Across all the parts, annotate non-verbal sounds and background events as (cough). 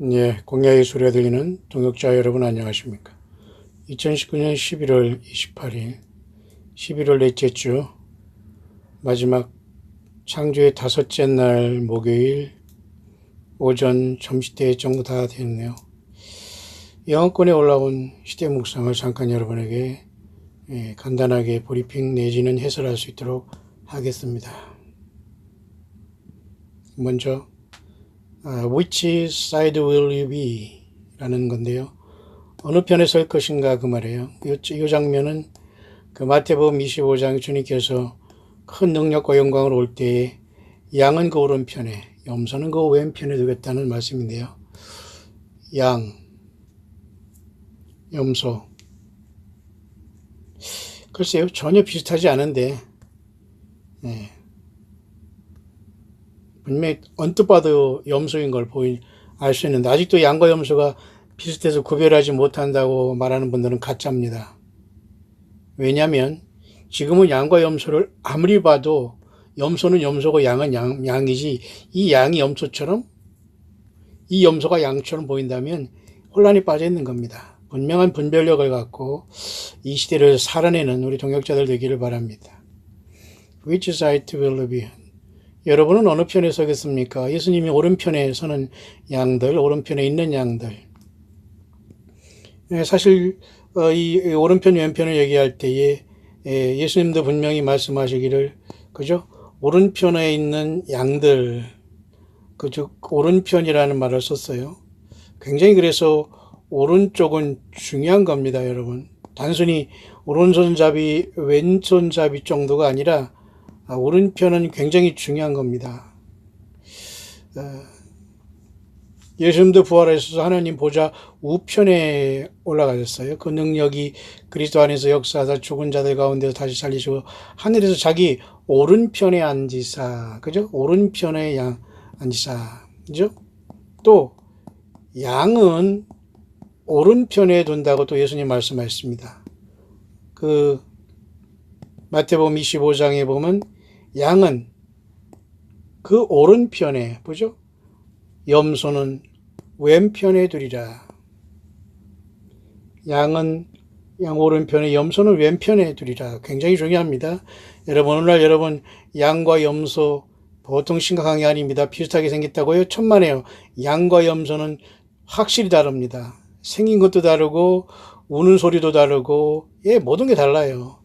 예, 공야의 소리가 들리는 동역자 여러분 안녕하십니까. 2019년 11월 28일, 11월 넷째 주, 마지막 창조의 다섯째 날 목요일, 오전 점심때 정도 다 됐네요. 영어권에 올라온 시대 묵상을 잠깐 여러분에게 예, 간단하게 브리핑 내지는 해설할 수 있도록 하겠습니다. 먼저 아, Which side will you be? 라는 건데요. 어느 편에 설 것인가 그 말이에요. 이, 이 장면은 그 마태복음 25장 주님께서 큰 능력과 영광을 올 때에 양은 그 오른편에 염소는 그 왼편에 두겠다는 말씀인데요. 양, 염소. 글쎄요, 전혀 비슷하지 않은데, 네. 분명히 언뜻 봐도 염소인 걸 보이 알 수 있는데 아직도 양과 염소가 비슷해서 구별하지 못한다고 말하는 분들은 가짜입니다. 왜냐하면 지금은 양과 염소를 아무리 봐도 염소는 염소고 양은 양, 양이지 이 양이 염소처럼 이 염소가 양처럼 보인다면 혼란이 빠져 있는 겁니다. 분명한 분별력을 갖고 이 시대를 살아내는 우리 동역자들 되기를 바랍니다. Which side will be? 여러분은 어느 편에 서겠습니까? 예수님이 오른편에 서는 양들, 오른편에 있는 양들. 예, 사실 어, 이 오른편 왼편을 얘기할 때에 예, 예수님도 분명히 말씀하시기를 그죠? 오른편에 있는 양들, 그 즉 오른편이라는 말을 썼어요. 굉장히 그래서 오른쪽은 중요한 겁니다, 여러분. 단순히 오른손잡이, 왼손잡이 정도가 아니라 아, 오른편은 굉장히 중요한 겁니다. 어, 예수님도 부활하셔서 하나님 보좌 우편에 올라가셨어요. 그 능력이 그리스도 안에서 역사하다 죽은 자들 가운데서 다시 살리시고 하늘에서 자기 오른편에 앉으사 그죠? 오른편에 양 앉으사 그죠? 또 양은 오른편에 둔다고 또 예수님 말씀하셨습니다. 그 마태복음 25장에 보면 양은 그 오른편에 보죠? 염소는 왼편에 두리라. 양은 양 오른편에 염소는 왼편에 두리라. 굉장히 중요합니다. 여러분 오늘날 여러분 양과 염소 보통 심각한 게 아닙니다. 비슷하게 생겼다고요? 천만에요. 양과 염소는 확실히 다릅니다. 생긴 것도 다르고 우는 소리도 다르고 예 모든 게 달라요.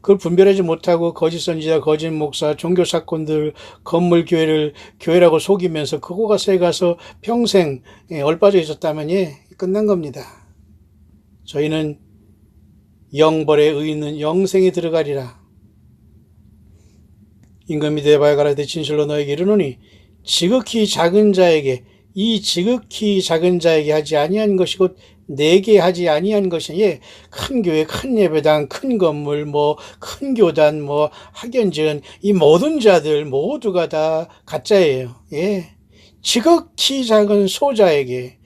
그걸 분별하지 못하고 거짓 선지자, 거짓 목사, 종교 사건들, 건물 교회를 교회라고 속이면서 그거 가서 가서 평생 예, 얼빠져 있었다면 예, 끝난 겁니다. 저희는 영벌에 의는 영생에 들어가리라. 임금이 대발가라 대 진실로 너에게 이르노니 지극히 작은 자에게 이 지극히 작은 자에게 하지 아니한 것이 곧 내게 하지 아니한 것이 예, 큰 교회, 큰 예배당, 큰 건물, 뭐 큰 교단, 뭐 학연지원 이 모든 자들 모두가 다 가짜예요. 예. 지극히 작은 소자에게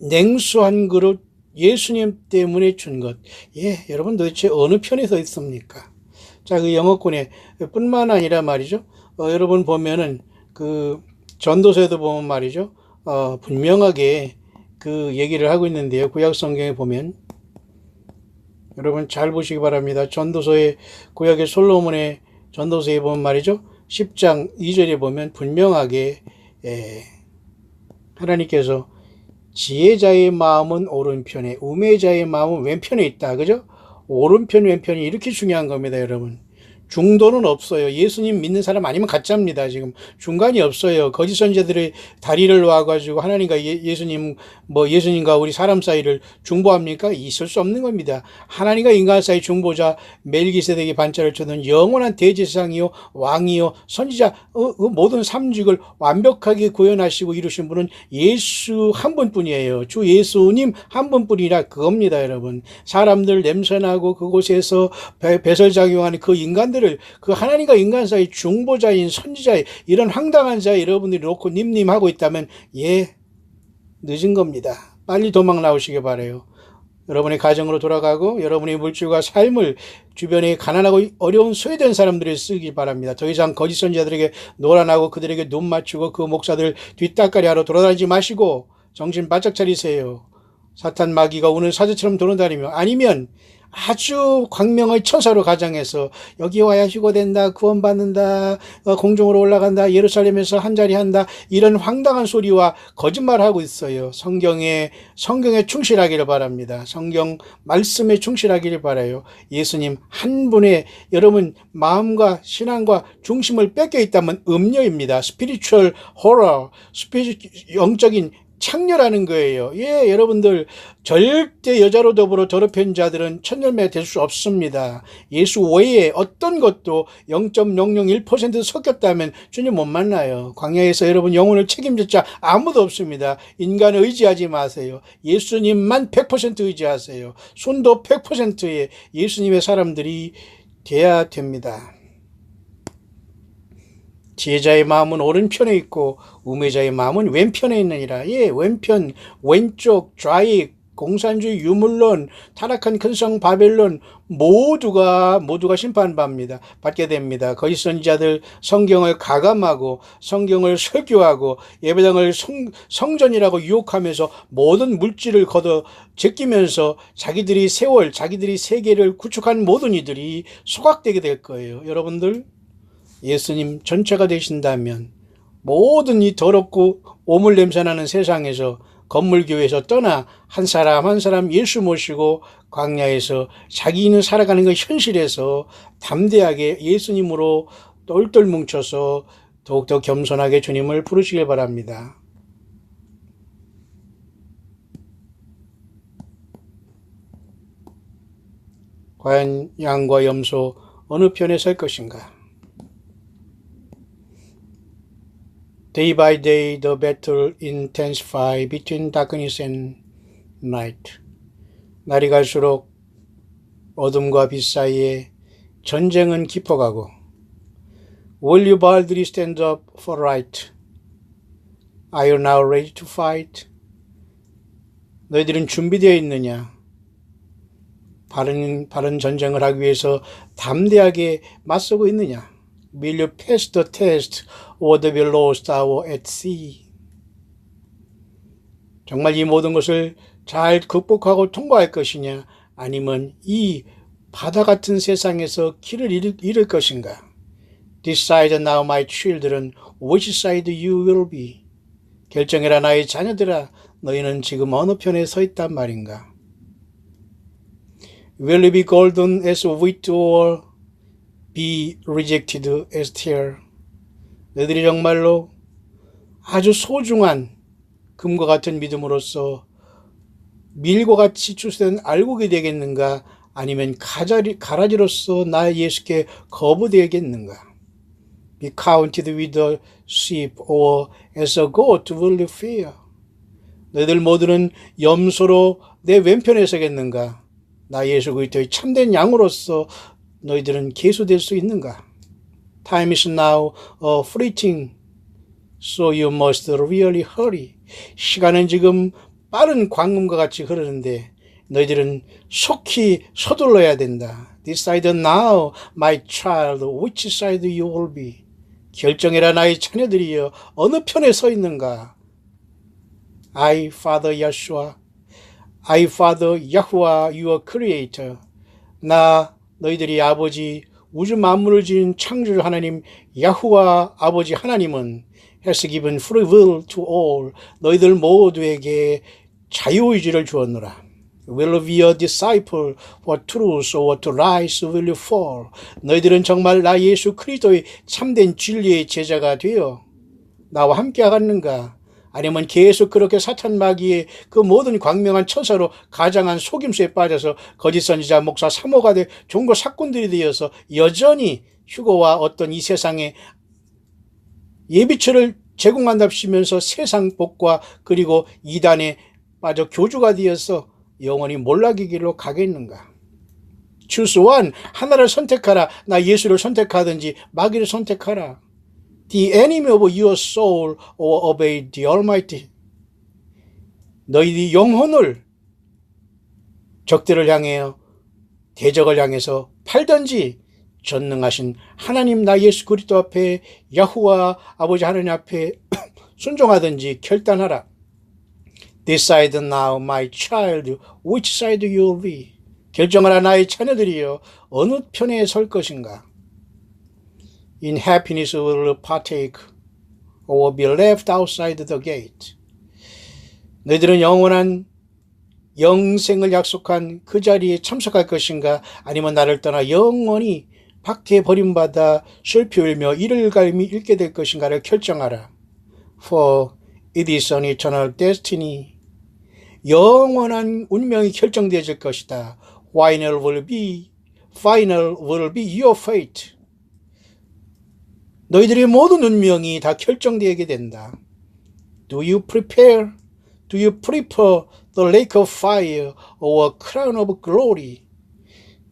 냉수 한 그릇 예수님 때문에 준 것. 예, 여러분 도대체 어느 편에 서 있습니까? 자, 그 영어권에 뿐만 아니라 말이죠. 어, 여러분 보면은 그 전도서에도 보면 말이죠. 어, 분명하게 그 얘기를 하고 있는데요. 구약 성경에 보면 여러분 잘 보시기 바랍니다. 전도서의 구약의 솔로몬의 전도서에 보면 말이죠. 10장 2절에 보면 분명하게 에, 하나님께서 지혜자의 마음은 오른편에 우매자의 마음은 왼편에 있다. 그죠? 오른편 왼편이 이렇게 중요한 겁니다, 여러분. 중도는 없어요. 예수님 믿는 사람 아니면 가짜입니다. 지금 중간이 없어요. 거짓 선제들의 다리를 놓아가지고 하나님과 예, 수님뭐 예수님과 우리 사람 사이를 중보합니까? 있을 수 없는 겁니다. 하나님과 인간 사이 중보자 멜기세덱이 반차를 쳐는 영원한 대제사장이요 왕이요 선지자 어, 그 모든 삼직을 완벽하게 구현하시고 이루신 분은 예수 한 분뿐이에요. 주 예수님 한 분뿐이라 그겁니다, 여러분. 사람들 냄새나고 그곳에서 배설작용하는 그 인간 인 간들을 그 하나님과 인간 사이 중보자인 선지자의 이런 황당한 자 여러분들이 놓고 님님하고 있다면 예 늦은 겁니다. 빨리 도망 나오시길 바래요. 여러분의 가정으로 돌아가고 여러분의 물질과 삶을 주변에 가난하고 어려운 소외된 사람들이 쓰기 바랍니다. 더 이상 거짓 선지자들에게 놀아나고 그들에게 눈 맞추고 그 목사들 뒷담가리 하러 돌아다니지 마시고 정신 바짝 차리세요. 사탄 마귀가 오늘 사자처럼 돌아다니며 아니면 아주 광명의 처사로 가정해서 여기 와야 휴거된다 구원받는다 어, 공중으로 올라간다 예루살렘에서 한 자리 한다 이런 황당한 소리와 거짓말하고 있어요. 성경에 성경에 충실하기를 바랍니다. 성경 말씀에 충실하기를 바라요. 예수님 한 분의 여러분 마음과 신앙과 중심을 뺏겨 있다면 음녀입니다. 스피리추얼 호러 스피리 영적인 창녀라는 거예요. 예, 여러분들 절대 여자로 더불어 더럽힌 자들은 천열매 될 수 없습니다. 예수 외에 어떤 것도 0.001% 섞였다면 주님 못 만나요. 광야에서 여러분 영혼을 책임질 자 아무도 없습니다. 인간을 의지하지 마세요. 예수님만 100% 의지하세요. 손도 100%의 예수님의 사람들이 돼야 됩니다. 지혜자의 마음은 오른편에 있고 우매자의 마음은 왼편에 있느니라. 예, 왼편, 왼쪽, 좌익, 공산주의 유물론, 타락한 큰성 바벨론 모두가 모두가 심판받습니다. 받게 됩니다. 거짓 선지자들 성경을 가감하고 성경을 설교하고 예배당을 성, 성전이라고 유혹하면서 모든 물질을 걷어 제끼면서 자기들이 세월, 자기들이 세계를 구축한 모든 이들이 소각되게 될 거예요. 여러분들 예수님 전체가 되신다면 모든 이 더럽고 오물 냄새나는 세상에서 건물교회에서 떠나 한 사람 한 사람 예수 모시고 광야에서 자기는 살아가는 그 현실에서 담대하게 예수님으로 똘똘 뭉쳐서 더욱더 겸손하게 주님을 부르시길 바랍니다. 과연 양과 염소 어느 편에 설 것인가? Day by day, the battle intensifies between darkness and night. 날이 갈수록 어둠과 빛 사이에 전쟁은 깊어가고 Will you boldly stand up for right? Are you now ready to fight? 너희들은 준비되어 있느냐? 바른, 바른 전쟁을 하기 위해서 담대하게 맞서고 있느냐? Will you pass the test or the will lost hour at sea? 정말 이 모든 것을 잘 극복하고 통과할 것이냐? 아니면 이 바다 같은 세상에서 길을 잃을 것인가? Decide now, my children, which side you will be. 결정해라, 나의 자녀들아. 너희는 지금 어느 편에 서 있단 말인가? Will you be golden as wheat or be rejected as tear. 너희들이 정말로 아주 소중한 금과 같은 믿음으로써 밀과 같이 출세된 알곡이 되겠는가? 아니면 가자리, 가라지로서 나 예수께 거부되겠는가? Be counted with a sheep or as a goat will you fear. 너희들 모두는 염소로 내 왼편에 서겠는가? 나 예수 그리스도의 참된 양으로서 너희들은 계수될 수 있는가? Time is now fleeting, so you must really hurry. 시간은 지금 빠른 광음과 같이 흐르는데 너희들은 속히 서둘러야 된다. Decide now, my child, which side you will be. 결정해라 나의 자녀들이여 어느 편에 서 있는가? I, Father Yeshua, I, Father Yahuwah, your creator. 나 너희들이 아버지 우주 만물을 지은 창조 하나님 야후와 아버지 하나님은 has given free will to all 너희들 모두에게 자유의지를 주었노라. Will be a disciple for truth or to rise will you fall. 너희들은 정말 나 예수 그리스도의 참된 진리의 제자가 되어 나와 함께 하겠는가? 아니면 계속 그렇게 사탄 마귀의 그 모든 광명한 처사로 가장한 속임수에 빠져서 거짓 선지자 목사 사모가 돼 종교 사건들이 되어서 여전히 휴거와 어떤 이 세상에 예비처를 제공한답시면서 세상 복과 그리고 이단에 빠져 교주가 되어서 영원히 몰락의 길로 가겠는가? 원 하나를 선택하라. 나 예수를 선택하든지 마귀를 선택하라. The enemy of your soul or obey the Almighty. 너희들이 영혼을 적들을 향해요. 대적을 향해서 팔든지 전능하신 하나님 나 예수 그리스도 앞에 야후와 아버지 하나님 앞에 (clears throat) 순종하든지 결단하라. Decide now, my child, which side you'll be. 결정하라 나의 자녀들이여 어느 편에 설 것인가. In happiness will partake or be left outside the gate. 너희들은 영원한 영생을 약속한 그 자리에 참석할 것인가 아니면 나를 떠나 영원히 밖에 버림받아 슬피 울며 이를 갈미 잃게 될 것인가를 결정하라. For it is an eternal destiny. 영원한 운명이 결정되어질 것이다. Final will be, final will be your fate. 너희들의 모든 운명이 다 결정되게 된다. Do you prepare? Do you prefer the lake of fire or a crown of glory?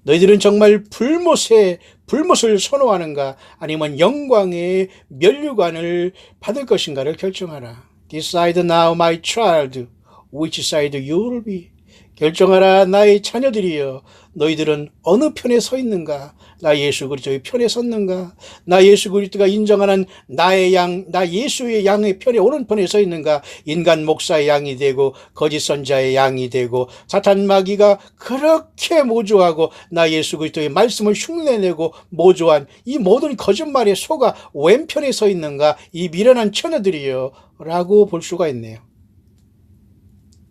너희들은 정말 불못에 불못을 선호하는가 아니면 영광의 면류관을 받을 것인가를 결정하라. Decide now, my child, which side you will be. 결정하라 나의 자녀들이여. 너희들은 어느 편에 서 있는가? 나 예수 그리스도의 편에 섰는가? 나 예수 그리스도가 인정하는 나의 양 나 예수의 양의 편에 오른편에 서 있는가? 인간 목사의 양이 되고 거짓 선자의 양이 되고 사탄 마귀가 그렇게 모조하고 나 예수 그리스도의 말씀을 흉내내고 모조한 이 모든 거짓말의 소가 왼편에 서 있는가? 이 미련한 처녀들이여. 라고 볼 수가 있네요.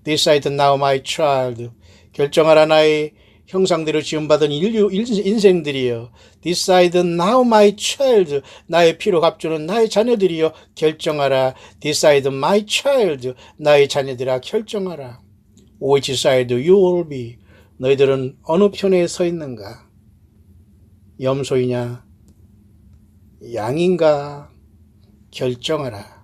Decide now, my child. 결정하라 나의 형상대로 지음받은 인류 인생들이여. Decide now, my child. 나의 피로 값주는 나의 자녀들이여. 결정하라. Decide my child. 나의 자녀들아 결정하라. Which side you will be. 너희들은 어느 편에 서 있는가? 염소이냐? 양인가? 결정하라.